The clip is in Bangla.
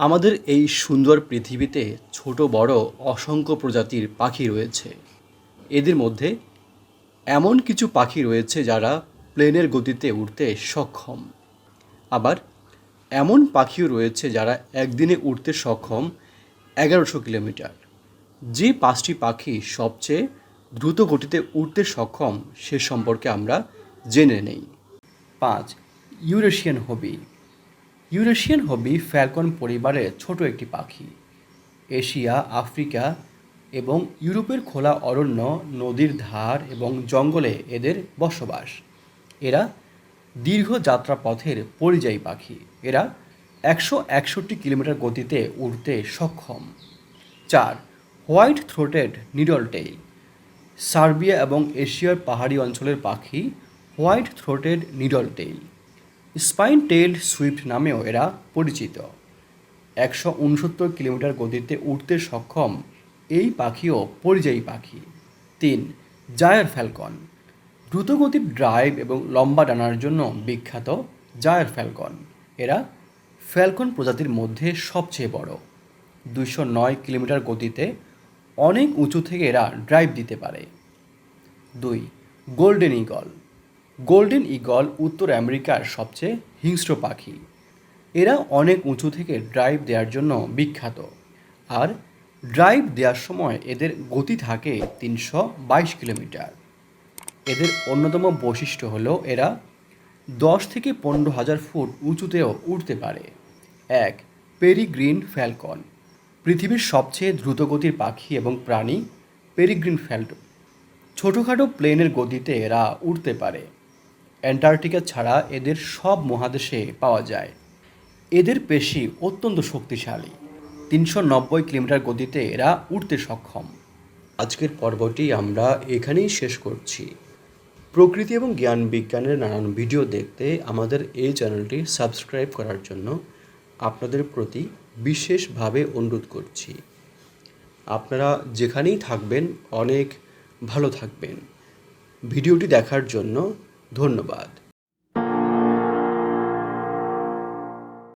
আমাদের এই সুন্দর পৃথিবীতে ছোট, বড়, অসংখ্য প্রজাতির পাখি রয়েছে। এদের মধ্যে এমন কিছু পাখি রয়েছে যারা প্লেনের গতিতে উঠতে সক্ষম। আবার এমন পাখিও রয়েছে যারা একদিনে উঠতে সক্ষম এগারোশো কিলোমিটার। যে পাঁচটি পাখি সবচেয়ে দ্রুত গতিতে উড়তে সক্ষম সে সম্পর্কে আমরা জেনে নেই। পাঁচ, Eurasian hobby. Eurasian hobby falcon পরিবারের ছোট একটি পাখি। এশিয়া, আফ্রিকা এবং ইউরোপের খোলা অরণ্য, নদীর ধার এবং জঙ্গলে এদের বসবাস। এরা দীর্ঘ যাত্রাপথের পরিযায়ী পাখি। এরা একশো একষট্টি কিলোমিটার গতিতে উড়তে সক্ষম। চার, হোয়াইট থ্রোটেড নিডল টেইল। সার্বিয়া এবং এশিয়ার পাহাড়ি অঞ্চলের পাখি white throated needle tail. Spine tail swift নামেও এরা পরিচিত। একশো উনসত্তর কিলোমিটার গতিতে উঠতে সক্ষম এই পাখিও পরিযায়ী পাখি। তিন, জায়ার ফ্যালকন। দ্রুতগতির ড্রাইভ এবং লম্বা ডানার জন্য বিখ্যাত জায়ার ফ্যালকন। এরা ফ্যালকন প্রজাতির মধ্যে সবচেয়ে বড়। দুশো নয় কিলোমিটার গতিতে অনেক উঁচু থেকে এরা ড্রাইভ দিতে পারে। দুই, গোল্ডেন ইগল। গোল্ডেন ইগল উত্তর আমেরিকার সবচেয়ে হিংস্র পাখি। এরা অনেক উঁচু থেকে ড্রাইভ দেওয়ার জন্য বিখ্যাত। আর ড্রাইভ দেওয়ার সময় এদের গতি থাকে তিনশো বাইশ কিলোমিটার। এদের অন্যতম বৈশিষ্ট্য হলো এরা দশ থেকে পনেরো হাজার ফুট উঁচুতেও উঠতে পারে। এক, পেরিগ্রিন ফ্যালকন। পৃথিবীর সবচেয়ে দ্রুতগতির পাখি এবং প্রাণী পেরিগ্রিন ফ্যালকন। ছোটোখাটো প্লেনের গতিতে এরা উড়তে পারে। অ্যান্টার্কটিকা ছাড়া এদের সব মহাদেশে পাওয়া যায়। এদের পেশি অত্যন্ত শক্তিশালী। তিনশো নব্বই কিলোমিটার গতিতে এরা উঠতে সক্ষম। আজকের পর্বটি আমরা এখানেই শেষ করছি। প্রকৃতি এবং জ্ঞান বিজ্ঞানের নানান ভিডিও দেখতে আমাদের এই চ্যানেলটি সাবস্ক্রাইব করার জন্য আপনাদের প্রতি বিশেষভাবে অনুরোধ করছি। আপনারা যেখানেই থাকবেন, অনেক ভালো থাকবেন। ভিডিওটি দেখার জন্য ধন্যবাদ।